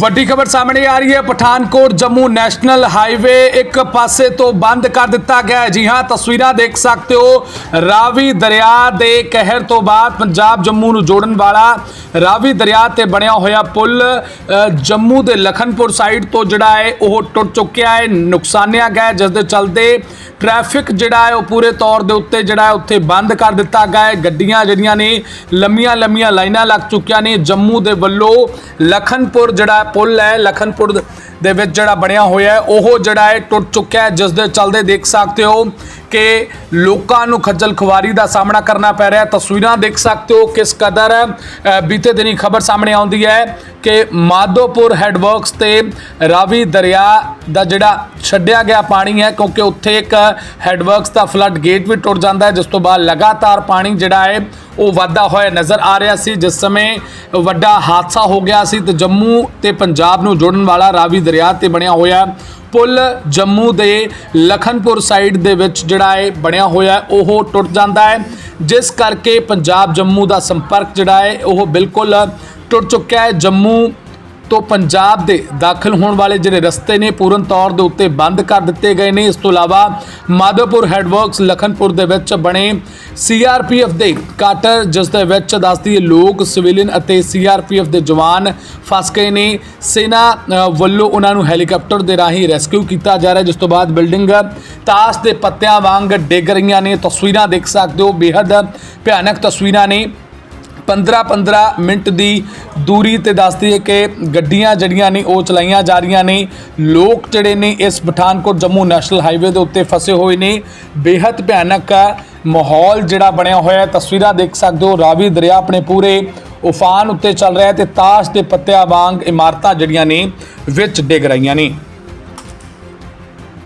ਵੱਡੀ ਖਬਰ ਸਾਹਮਣੇ ਆ ਰਹੀ ਹੈ। ਪਠਾਨਕੋਟ ਜੰਮੂ ਨੈਸ਼ਨਲ ਹਾਈਵੇ ਇੱਕ ਪਾਸੇ ਤੋਂ ਬੰਦ ਕਰ ਦਿੱਤਾ ਗਿਆ ਹੈ। ਜੀ ਹਾਂ, ਤਸਵੀਰਾਂ ਦੇਖ ਸਕਦੇ ਹੋ। ਰਾਵੀ ਦਰਿਆ ਦੇ ਕਹਿਰ ਤੋਂ ਬਾਅਦ ਪੰਜਾਬ ਜੰਮੂ ਨੂੰ ਜੋੜਨ ਵਾਲਾ ਰਾਵੀ ਦਰਿਆ ਤੇ ਬਣਿਆ ਹੋਇਆ ਪੁਲ ਜੰਮੂ ਦੇ ਲਖਨਪੁਰ ਸਾਈਡ ਤੋਂ ਜਿਹੜਾ ਹੈ, ਉਹ ਟੁੱਟ ਚੁੱਕਿਆ ਹੈ। ਨੁਕਸਾਨਿਆ ਗਿਆ ਜਿਸ ਦੇ ਚਲਦੇ ਟ੍ਰੈਫਿਕ ਜਿਹੜਾ ਹੈ ਉਹ ਪੂਰੇ ਤੌਰ ਦੇ ਉੱਤੇ ਜਿਹੜਾ ਹੈ ਉੱਥੇ ਬੰਦ ਕਰ ਦਿੱਤਾ ਗਿਆ ਹੈ। ਗੱਡੀਆਂ ਜਿਹੜੀਆਂ ਨੇ, ਲੰਮੀਆਂ ਲੰਮੀਆਂ ਲਾਈਨਾਂ ਲੱਗ ਚੁੱਕੀਆਂ ਨੇ। ਜੰਮੂ ਦੇ ਵੱਲੋਂ ਲਖਨਪੁਰ ਜਿਹੜਾ ਪੁਲ ਹੈ, ਲਖਨਪੁਰ ਦੇ ਵਿੱਚ ਜਿਹੜਾ ਬਣਿਆ ਹੋਇਆ ਉਹ ਜਿਹੜਾ ਹੈ ਟੁੱਟ ਚੁੱਕਿਆ ਹੈ। ਜਿਸ ਦੇ ਚਲਦੇ ਦੇਖ ਸਕਦੇ ਹੋ ਕਿ ਲੋਕਾਂ ਨੂੰ ਖੱਜਲ ਖੁਆਰੀ ਦਾ ਸਾਹਮਣਾ ਕਰਨਾ ਪੈ ਰਿਹਾ ਤਸਵੀਰਾਂ ਦੇਖ ਸਕਦੇ ਹੋ ਕਿਸ ਕਦਰ ਬੀਤੇ ਦਿਨੀ ਖਬਰ ਸਾਹਮਣੇ ਆਉਂਦੀ ਹੈ ਕਿ ਮਾਧੋਪੁਰ ਹੈਡਵਰਕਸ ਤੇ ਰਾਵੀ ਦਰਿਆ ਦਾ ਜਿਹੜਾ ਛੱਡਿਆ ਗਿਆ ਪਾਣੀ ਹੈ, ਕਿਉਂਕਿ ਉੱਥੇ ਇੱਕ ਹੈਡਵਰਕਸ ਦਾ ਫਲੱਡ ਗੇਟ ਵੀ ਟੁੱਟ ਜਾਂਦਾ ਹੈ, ਜਿਸ ਤੋਂ ਬਾਅਦ ਲਗਾਤਾਰ ਪਾਣੀ ਜਿਹੜਾ ਹੈ ਉਹ ਵਾਧਾ ਹੋਇਆ ਨਜ਼ਰ ਆ ਰਿਹਾ ਸੀ। ਜਿਸ ਸਮੇਂ ਵੱਡਾ ਹਾਦਸਾ ਹੋ ਗਿਆ ਸੀ ਤੇ ਜੰਮੂ ਤੇ ਪੰਜਾਬ ਨੂੰ ਜੋੜਨ ਵਾਲਾ ਰਾਵੀ ਦਰਿਆ ਤੇ ਬਣਿਆ ਹੋਇਆ ਪੁਲ ਜੰਮੂ ਦੇ ਲਖਨਪੁਰ ਸਾਈਡ ਦੇ ਵਿੱਚ ਜਿਹੜਾ ਹੈ ਬਣਿਆ ਹੋਇਆ ਉਹ ਟੁੱਟ ਜਾਂਦਾ ਹੈ। ਜਿਸ ਕਰਕੇ ਪੰਜਾਬ ਜੰਮੂ ਦਾ ਸੰਪਰਕ ਜਿਹੜਾ ਹੈ, ਉਹ ਬਿਲਕੁਲ ਟੁੱਟ ਚੁੱਕਿਆ ਹੈ। ਜੰਮੂ ਤੋਂ ਪੰਜਾਬ ਦੇ ਦਾਖਲ ਹੋਣ ਵਾਲੇ ਜਿਹੜੇ ਰਸਤੇ ਨੇ ਪੂਰਨ ਤੌਰ ਦੇ ਉੱਤੇ ਬੰਦ ਕਰ ਦਿੱਤੇ ਗਏ ਨੇ। ਇਸ ਤੋਂ ਇਲਾਵਾ ਮਾਧੋਪੁਰ ਹੈਡਵਰਕਸ ਲਖਨਪੁਰ ਦੇ ਵਿੱਚ ਬਣੇ ਸੀਆਰਪੀਐਫ ਦੇ ਕਾਟਰ, ਜਿਸ ਦੇ ਵਿੱਚ ਦੱਸਦੀ ਲੋਕ ਸਿਵਿਲੀਅਨ ਅਤੇ ਸੀਆਰਪੀਐਫ ਦੇ ਜਵਾਨ ਫਸ ਗਏ ਨੇ। ਸੈਨਾ ਵੱਲੋਂ ਉਹਨਾਂ ਨੂੰ ਹੈਲੀਕਾਪਟਰ ਦੇ ਰਾਹੀਂ ਰੈਸਕਿਊ ਕੀਤਾ ਜਾ ਰਿਹਾ ਜਿਸ ਤੋਂ ਬਾਅਦ ਬਿਲਡਿੰਗ ਤਾਸ਼ ਦੇ ਪੱਤਿਆਂ ਵਾਂਗ ਡਿੱਗ ਰਹੀਆਂ ਨੇ। ਤਸਵੀਰਾਂ ਦੇਖ ਸਕਦੇ ਹੋ ਬੇहद ਭਿਆਨਕ ਤਸਵੀਰਾਂ ਨੇ। 15-15 ਮਿੰਟ ਦੀ ਦੂਰੀ ਤੇ ਦੱਸਦੀ ਹੈ ਕਿ ਗੱਡੀਆਂ ਜਿਹੜੀਆਂ ਨੇ ਉਹ ਚਲਾਈਆਂ ਜਾ ਰਹੀਆਂ ਨੇ। ਲੋਕ ਜਿਹੜੇ ਨੇ ਇਸ ਪਠਾਨਕੋਟ ਜੰਮੂ ਨੈਸ਼ਨਲ ਹਾਈਵੇ ਦੇ ਉੱਤੇ ਫਸੇ ਹੋਏ ਨੇ। ਬੇहद ਭਿਆਨਕ ਮਾਹੌਲ ਜਿਹੜਾ ਬਣਿਆ ਹੋਇਆ ਹੈ, ਤਸਵੀਰਾਂ ਦੇਖ ਸਕਦੇ ਹੋ। ਰਾਵੀ ਦਰਿਆ ਆਪਣੇ ਪੂਰੇ ਉਫਾਨ ਉੱਤੇ ਚੱਲ ਰਿਹਾ ਹੈ ਤੇ ਤਾਸ਼ ਦੇ ਪੱਤਿਆਂ ਵਾਂਗ ਇਮਾਰਤਾਂ ਜਿਹੜੀਆਂ ਨੇ ਵਿੱਚ ਡਿੱਗ ਰਹੀਆਂ ਨੇ।